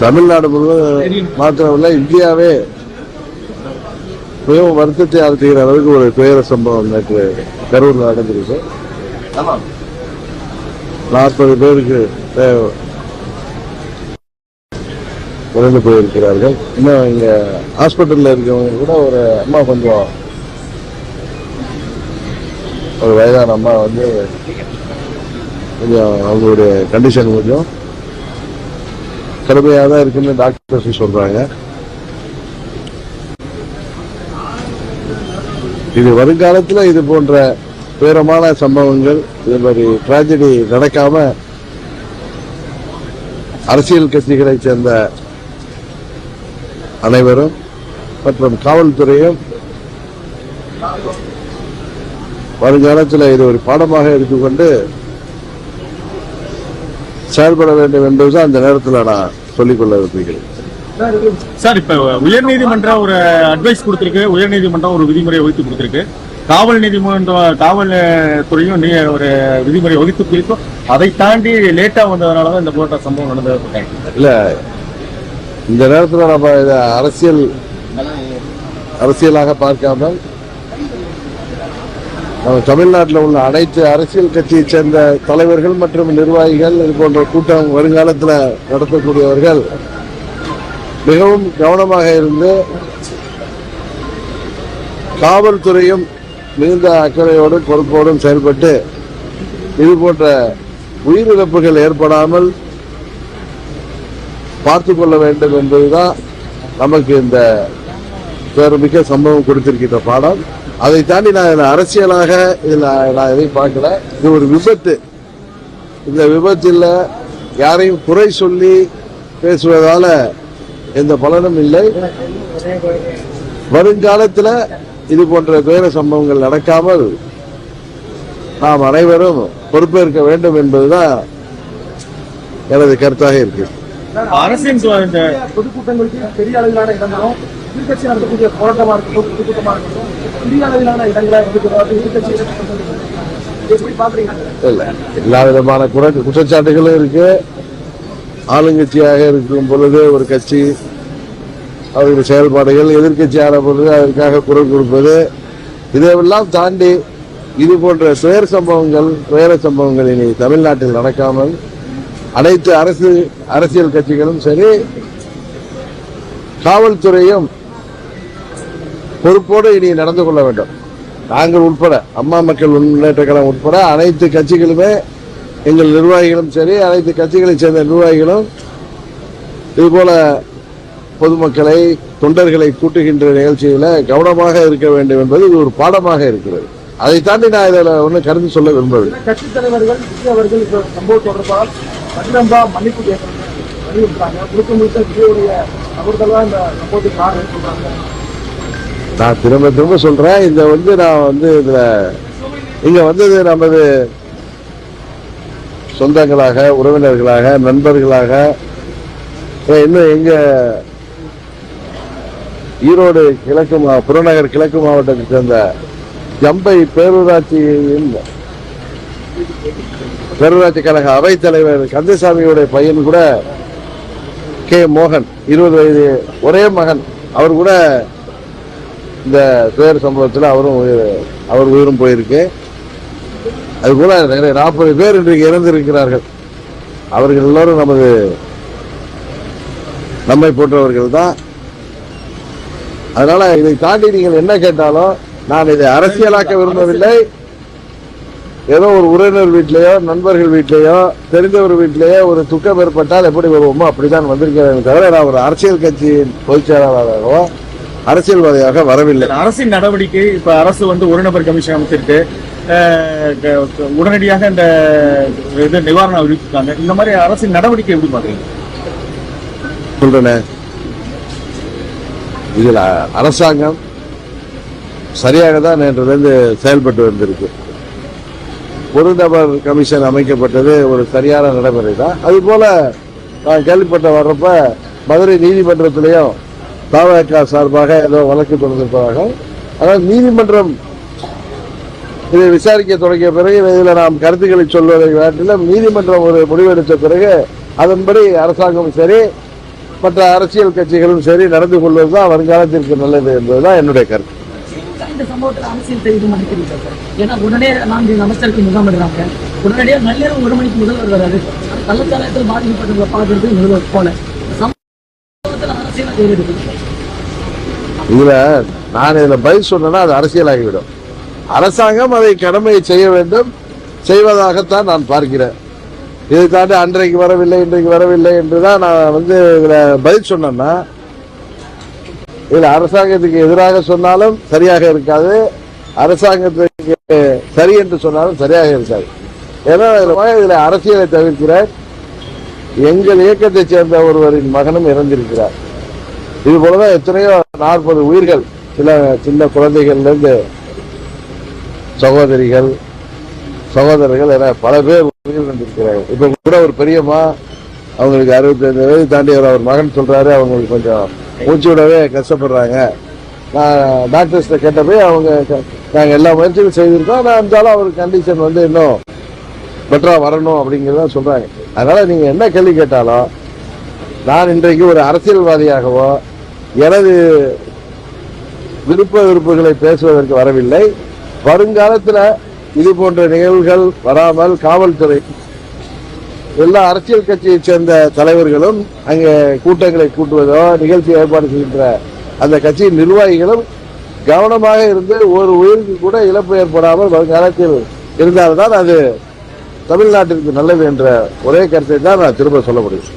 தமிழ்நாடு முழுவதும் மாத்திரமல்ல இந்தியாவே மிகவும் வருத்தத்தை அழுத்துகிற அளவுக்கு ஒரு துயர சம்பவம் நேற்று கரூர்ல நடந்திருக்கு. நாற்பது பேருக்கு இறந்து போயிருக்கிறார்கள். இன்னும் இங்க ஹாஸ்பிட்டல்ல இருக்கவங்க கூட ஒரு அம்மா கொஞ்சம் ஒரு வயதான அம்மா வந்து கொஞ்சம் அவங்களுடைய கண்டிஷன் கொஞ்சம் கடுமையாக தான் இருக்குன்னு டாக்டர்ஸ் சொல்றாங்க. இது வருங்காலத்தில் இது போன்ற துயரமான சம்பவங்கள் இது மாதிரி டிராஜடி நடக்காம அரசியல் கட்சிகளை சேர்ந்த அனைவரும் மற்றும் காவல்துறையும் வருங்காலத்தில் இது ஒரு பாடமாக எடுத்துக்கொண்டு செயல்பட வேண்டும் என்பதுதான் அந்த நேரத்தில் நான் சொல்லிக்கொள்ள விரும்புகிறேன். சார் இப்ப உயர்நீதிமன்றம் ஒரு அட்வைஸ் கொடுத்திருக்கு. உயர்நீதிமன்றம் ஒரு விதிமுறை வகுத்து கொடுத்திருக்கு. காவல் நீதிமன்றம் காவல் துறையும் நீ ஒரு விதிமுறை வகுத்து கொடுக்கும் அதை தாண்டி லேட்டா வந்ததுனாலதான் இந்த போன்ற சம்பவம் நடந்தது. இல்ல இந்த நேரத்தில் நம்ம அரசியல் அரசியலாக பார்க்காமல் நம்ம தமிழ்நாட்டில் உள்ள அனைத்து அரசியல் கட்சியை சேர்ந்த தலைவர்கள் மற்றும் நிர்வாகிகள் இது போன்ற கூட்டம் வருங்காலத்தில் நடத்தக்கூடியவர்கள் மிகவும் கவனமாக இருந்து காவல்துறையும் மிகுந்த அக்கறையோடும் பொறுப்போடும் செயல்பட்டு இது போன்ற உயிரிழப்புகள் ஏற்படாமல் பார்த்து கொள்ள வேண்டும் என்பதுதான் நமக்கு இந்த பேருமிக்க சம்பவம் கொடுத்திருக்கின்ற பாடம் அதை தாண்டி நான் இதில் அரசியலாக இதில் நான் எதையும் பார்க்கல. இது ஒரு விபத்து. இந்த விபத்தில் யாரையும் குறை சொல்லி பேசுவதால எந்த பலனும் இல்லை. வருங்காலத்தில் இது போன்ற துயர சம்பவங்கள் நடக்காமல் நாம் அனைவரும் பொறுப்பேற்க வேண்டும் என்பதுதான் எனது கருத்தாக இருக்கு அரசின் பொதுக்கூட்டங்களுக்கு பெரிய அளவிலான இடங்களும் எதிர்கட்சி நடத்தக்கூடிய போராட்டமா இருக்கட்டும் பொதுக்கூட்டமா இருக்கட்டும் பெரிய அளவிலான இடங்களா இருக்கிறது எதிர்கட்சி எப்படி பாக்குறீங்க? இல்ல எல்லா விதமான குறை குற்றச்சாட்டுகளும் இருக்கு. ஆளுங்கட்சியாக இருக்கும் பொழுது ஒரு கட்சி அவருடைய செயல்பாடுகள் எதிர்க்கட்சியான பொழுது அதற்காக குரல் கொடுப்பது இதையெல்லாம் தாண்டி இது போன்ற துயர சம்பவங்கள் துயர சம்பவங்கள் இனி தமிழ்நாட்டில் நடக்காமல் அனைத்து அரசு அரசியல் கட்சிகளும் சரி காவல்துறையும் பொறுப்போடு இனி நடந்து கொள்ள வேண்டும். நாங்கள் உட்பட அம்மா மக்கள் முன்னேற்ற கழகம் உட்பட அனைத்து கட்சிகளுமே எங்கள் நிர்வாகிகளும் சரி அனைத்து கட்சிகளைச் சேர்ந்த நிர்வாகிகளும் இதுபோல பொதுமக்களை தொண்டர்களை கூட்டுகின்ற நிகழ்ச்சியில கவனமாக இருக்க வேண்டும் என்பது இது ஒரு பாடமாக இருக்கிறது. அதை தாண்டி நான் இதில் ஒன்றும் கருத்து சொல்ல விரும்பவில்லை. கட்சித் தலைவர்கள் விஜய் அவர்கள் சம்பவம் சம்பவ தொடர்பால் பகிரங்கா மன்னிப்பு கேட்கணும். வலியுறுத்துறாங்க. முழுக்க முழுக்க விஜயோடைய அவர்கள் தான் இந்த சம்பவத்துக்கு காரணம் சொல்றாங்க. நான் திரும்ப திரும்ப சொல்றேன். இந்த வந்து நான் வந்து இதுல இங்க வந்தது நமது சொந்தங்களாக உறவினர்களாக நண்பர்களாக இன்னும் எங்க ஈரோடு கிழக்கு மா புறநகர் கிழக்கு மாவட்டத்தை சேர்ந்த ஜம்பை பேரூராட்சியின் பேரூராட்சி கழக அவைத் தலைவர் கந்தசாமியுடைய பையன் கூட கே. மோகன் இருபது வயது ஒரே மகன். அவர் கூட இந்த துயர் சம்பவத்தில் அவரும் உயிர்- அவர் உயிரும் போயிருக்கு. அது கூட நிறைய நாற்பது பேர் இன்றைக்கு இறந்திருக்கிறார்கள். அவர்கள் எல்லோரும் நமது நம்மை போன்றவர்கள் தான். அதனால இதை தாண்டி நீங்கள் என்ன கேட்டாலும் நான் இதை அரசியலாக்க விரும்பவில்லை. ஏதோ ஒரு உறவினர் வீட்டிலேயோ நண்பர்கள் வீட்டிலேயோ தெரிந்தவர் வீட்டிலேயோ ஒரு துக்கம் ஏற்பட்டால் எப்படி வருவோமோ அப்படிதான் வந்திருக்கிறேன். தவிர நான் ஒரு அரசியல் கட்சியின் பொதுச் செயலாளராகவோ அரசியல்வாதியாக வரவில்லை. அரசின் நடவடிக்கை இப்ப அரசு வந்து ஒரு நபர் கமிஷன் அமைச்சிருக்கு. உடனடியாக இந்த இது நிவாரணம் அறிவிச்சிருக்காங்க. இந்த மாதிரி அரசின் நடவடிக்கை எப்படி பாக்குறீங்க? சொல்றேனே. இதுல அரசாங்கம் சரியாக தான் நேற்றிலிருந்து செயல்பட்டு வந்திருக்கு. ஒரு நபர் கமிஷன் அமைக்கப்பட்டது ஒரு சரியான நடைமுறை தான் அது போல நான் கேள்விப்பட்ட வர்றப்ப மதுரை நீதிமன்றத்திலையும் தாவக சார்பாக ஏதோ வழக்கு தொடர்ந்திருப்பதாக ஆனால் நீதிமன்றம் இதை விசாரிக்க தொடங்கிய பிறகு இதில் நாம் கருத்துக்களை சொல்வதை காட்டிலும் நீதிமன்றம் ஒரு முடிவெடுத்த பிறகு அதன்படி அரசாங்கமும் சரி மற்ற அரசியல் கட்சிகளும் சரி நடந்து கொள்வதுதான் வருங்காலத்திற்கு நல்லது என்பதுதான் என்னுடைய கருத்து. இந்த சம்பவத்தில் அரசியல் சார்? ஏன்னா உடனே நான்கு அமைச்சருக்கு முகாமிடுறாங்க உடனடியாக நள்ளிரவு ஒரு மணிக்கு முதல்வர் வராது கள்ளச்சாலயத்தில் பாதிக்கப்பட்டவங்களை பார்க்கறதுக்கு முதல்வர் போல. இதுல நான் இதுல பதில் சொன்னேன்னா அது அரசியலாகிவிடும். அரசாங்கம் அதை கடமையை செய்ய வேண்டும். செய்வதாகத்தான் நான் பார்க்கிறேன். இதை தாண்டி அன்றைக்கு வரவில்லை இன்றைக்கு வரவில்லை என்றுதான் நான் வந்து இதுல பதில் சொன்னேன்னா இதுல அரசாங்கத்துக்கு எதிராக சொன்னாலும் சரியாக இருக்காது. அரசாங்கத்துக்கு சரி என்று சொன்னாலும் சரியாக இருக்காது. ஏன்னா இதுல அரசியலை தவிர்க்கிற எங்கள் இயக்கத்தைச் சேர்ந்த ஒருவரின் மகனும் இறந்திருக்கிறார். இது போலதான் எத்தனையோ நாற்பது உயிர்கள் சில சின்ன குழந்தைகள்ல இருந்து சகோதரிகள் சகோதரர்கள் என பல பேர் உயிரிழந்திருக்கிறார்கள் இப்ப கூட ஒரு பெரியம்மா அவங்களுக்கு அறுபத்தைந்து வயது தாண்டி ஒரு அவர் மகன் சொல்றாரு அவங்களுக்கு கொஞ்சம் மூச்சு விடவே கஷ்டப்படுறாங்க. நான் டாக்டர்ஸ்ட கேட்டப்போ அவங்க நாங்கள் நாங்க எல்லா முயற்சியும் செய்திருக்கோம் ஆனா இருந்தாலும் அவர் கண்டிஷன் வந்து இன்னும் பெட்டரா வரணும் அப்படிங்கிறத சொல்றாங்க. அதனால நீங்க என்ன கேள்வி கேட்டாலும் நான் இன்றைக்கு ஒரு அரசியல்வாதியாகவோ எனது விருப்ப விருப்புகளை பேசுவதற்கு வரவில்லை. வருங்காலத்தில் இது போன்ற நிகழ்வுகள் வராமல் காவல்துறை எல்லா அரசியல் கட்சியைச் சேர்ந்த தலைவர்களும் அங்கே கூட்டங்களை கூட்டுவதோ நிகழ்ச்சி ஏற்பாடு செய்கின்ற அந்த கட்சியின் நிர்வாகிகளும் கவனமாக இருந்து ஒரு உயிருக்கு கூட இழப்பு ஏற்படாமல் வருங்காலத்தில் இருந்தால்தான் அது தமிழ்நாட்டிற்கு நல்லது என்ற ஒரே கருத்தை தான் நான் திரும்ப சொல்ல முடியும்.